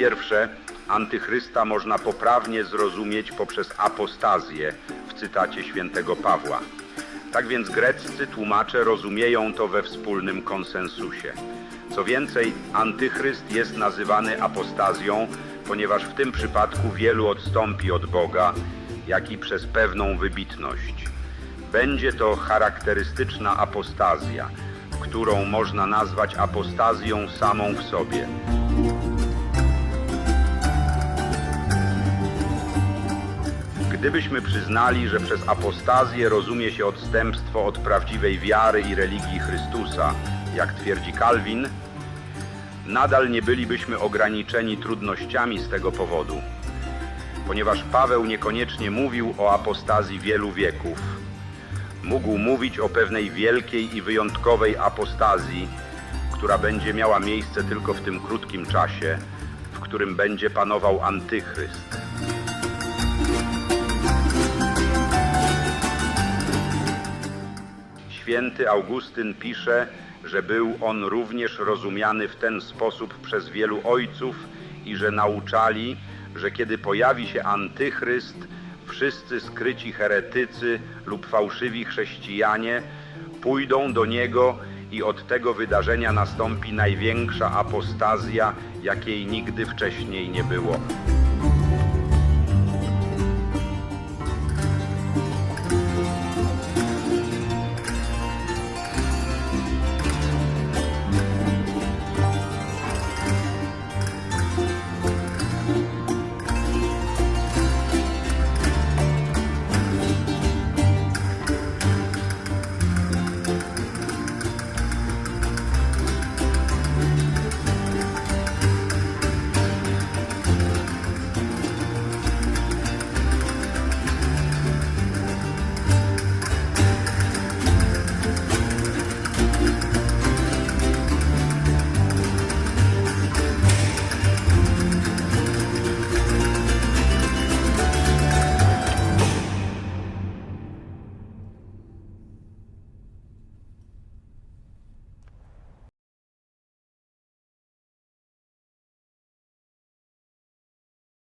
pierwsze, antychrysta można poprawnie zrozumieć poprzez apostazję w cytacie świętego Pawła. Tak więc greccy tłumacze rozumieją to we wspólnym konsensusie. Co więcej, antychryst jest nazywany apostazją, ponieważ w tym przypadku wielu odstąpi od Boga, jak i przez pewną wybitność. Będzie to charakterystyczna apostazja, którą można nazwać apostazją samą w sobie. Gdybyśmy przyznali, że przez apostazję rozumie się odstępstwo od prawdziwej wiary i religii Chrystusa, jak twierdzi Kalwin, nadal nie bylibyśmy ograniczeni trudnościami z tego powodu, ponieważ Paweł niekoniecznie mówił o apostazji wielu wieków. Mógł mówić o pewnej wielkiej i wyjątkowej apostazji, która będzie miała miejsce tylko w tym krótkim czasie, w którym będzie panował antychryst. Święty Augustyn pisze, że był on również rozumiany w ten sposób przez wielu ojców i że nauczali, że kiedy pojawi się antychryst, wszyscy skryci heretycy lub fałszywi chrześcijanie pójdą do niego i od tego wydarzenia nastąpi największa apostazja, jakiej nigdy wcześniej nie było.